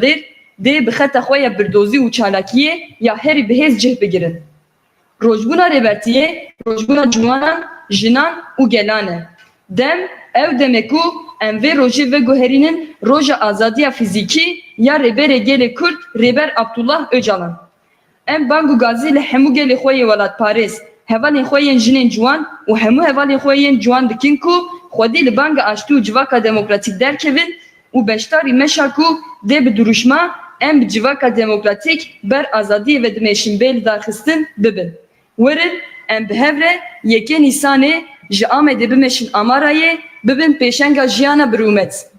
dê bi xeta xwe ya birdozî û çalakiyê ya herî bihêz cih bigirin. Rojbûna rêbertiyê, rojbûna ciwanan, jinan û gelan e. Dem ew demek ku em vê rojê veguherînin roja azadiya fîzîkî ya rêberê gelê Kurd rêber Abdullah Öcalan. Em bang û gazî li hemû gelê xwe yê welatparêz hevalên xwe yên jinên ciwan û hemû hevalên xwe yên ciwan dikin ku xwedî li banga aştî û civaka demokratîk derkevin û beşdarî meşa ku bi duruşma em bi civaka demokratîk ber azadiyê ve dimêşînbê li darxistin bibin. Werin em bi hev re yekê Nîsanê ji Amedê bimeşin Amarayê bibin pêşenga jiyana birûmet.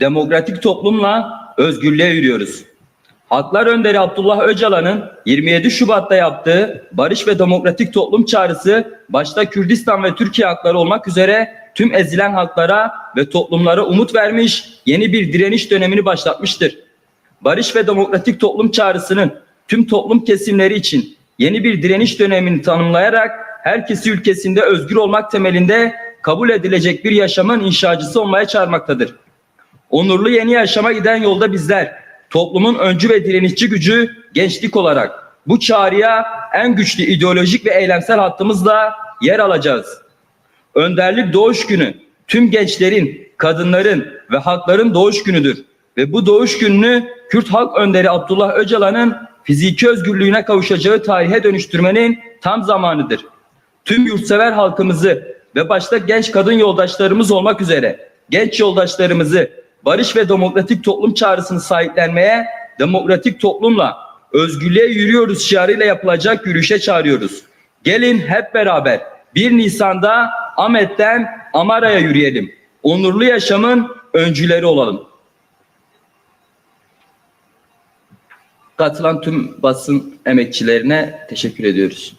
Demokratik toplumla özgürlüğe yürüyoruz. Halklar Önderi Abdullah Öcalan'ın 27 Şubat'ta yaptığı barış ve demokratik toplum çağrısı başta Kürdistan ve Türkiye hakları olmak üzere tüm ezilen halklara ve toplumlara umut vermiş, yeni bir direniş dönemini başlatmıştır. Barış ve demokratik toplum çağrısının tüm toplum kesimleri için yeni bir direniş dönemini tanımlayarak herkesi ülkesinde özgür olmak temelinde kabul edilecek bir yaşamın inşacısı olmaya çağırmaktadır. Onurlu yeni yaşama giden yolda bizler toplumun öncü ve direnişçi gücü gençlik olarak bu çağrıya en güçlü ideolojik ve eylemsel hattımızla yer alacağız. Önderlik doğuş günü tüm gençlerin, kadınların ve halkların doğuş günüdür. Ve bu doğuş gününü Kürt halk önderi Abdullah Öcalan'ın fiziki özgürlüğüne kavuşacağı tarihe dönüştürmenin tam zamanıdır. Tüm yurtsever halkımızı ve başta genç kadın yoldaşlarımız olmak üzere genç yoldaşlarımızı barış ve demokratik toplum çağrısını sahiplenmeye, demokratik toplumla özgürlüğe yürüyoruz şiarıyla yapılacak yürüyüşe çağırıyoruz. Gelin hep beraber 1 Nisan'da Ahmet'ten Amara'ya yürüyelim. Onurlu yaşamın öncüleri olalım. Katılan tüm basın emekçilerine teşekkür ediyoruz.